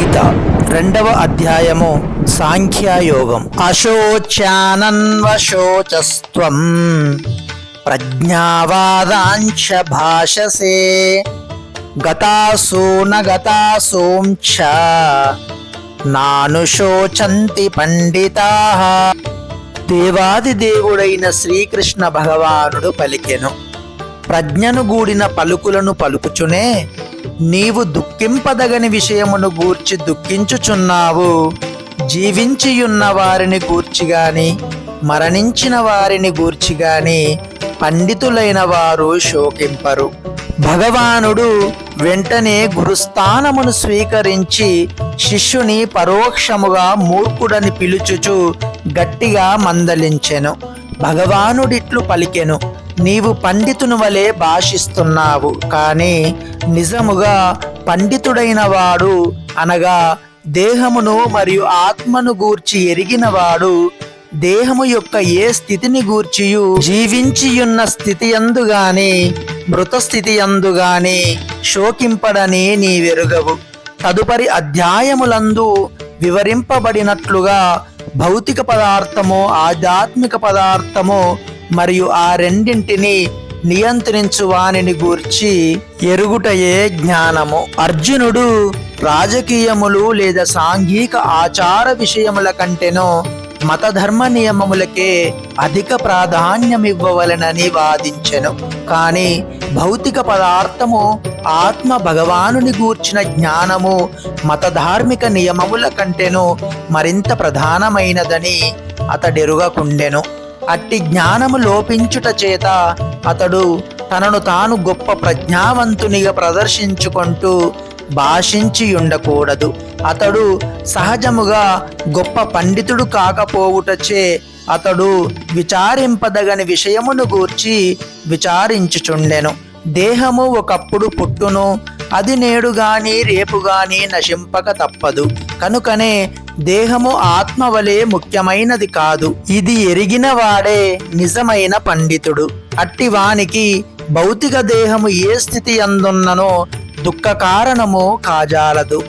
గీత రెండవ అధ్యాయము సాంఖ్యయోగం. అశోచానన్వశోచస్వం ప్రజ్ఞావాదాంఛ భాషసే. గతాసూన నగతాసోం నాను శోచంతి పండితా. దేవాది దేవుడైన శ్రీకృష్ణ భగవానుడు పలికెను. ప్రజ్ఞను గూడిన పలుకులను పలుకుచునే నీవు దుఃఖింపదగని విషయమును గూర్చి దుఃఖించుచున్నావు. జీవించియున్న వారిని గూర్చి గాని మరణించిన వారిని గూర్చి గాని పండితులైన వారు శోకింపరు. భగవానుడు వెంటనే గురుస్థానమును స్వీకరించి శిష్యుని పరోక్షముగా మూర్ఖుడని పిలుచుచు గట్టిగా మందలించెను. భగవానుడిట్లు పలికెను. నీవు పండితుని వలె భాషిస్తున్నావు కానీ నిజముగా పండితుడైన వాడు అనగా దేహమును మరియు ఆత్మను గూర్చి ఎరిగినవాడు దేహము యొక్క ఏ స్థితిని గూర్చియు? జీవించియున్న స్థితి ఎందుగాని మృతస్థితి ఎందుగాని శోకింపడని నీవెరుగవు. తదుపరి అధ్యాయములందు వివరింపబడినట్లుగా భౌతిక పదార్థము ఆధ్యాత్మిక పదార్థము మరియు ఆ రెండింటిని నియంత్రించు వానిని గూర్చి ఎరుగుటయే జ్ఞానము. అర్జునుడు రాజకీయములు లేదా సాంఘిక ఆచార విషయముల కంటేనో మతధర్మ నియమములకే అధిక ప్రాధాన్యమివ్వవలెనని వాదించెను. కానీ భౌతిక పదార్థము ఆత్మ భగవానుని గూర్చిన జ్ఞానము మత ధార్మిక నియమముల కంటేను మరింత ప్రధానమైనదని అతడెరుగకుండెను. అట్టి జ్ఞానము లోపించుట చేత అతడు తనను తాను గొప్ప ప్రజ్ఞావంతునిగా ప్రదర్శించుకుంటూ భాషించి ఉండకూడదు అతడు సహజముగా గొప్ప పండితుడు కాకపోవుటచే అతడు విచారింపదగని విషయమును గూర్చి విచారించుచుండెను. దేహము ఒకప్పుడు పుట్టును అది నేడు గాని రేపు గాని నశింపక తప్పదు. కనుకనే దేహము ఆత్మ వలె ముఖ్యమైనది కాదు. ఇది ఎరిగిన వాడే నిజమైన పండితుడు. అట్టి వానికి భౌతిక దేహము ఏ స్థితి అందున్ననో దుఃఖ కారణము కాజాలదు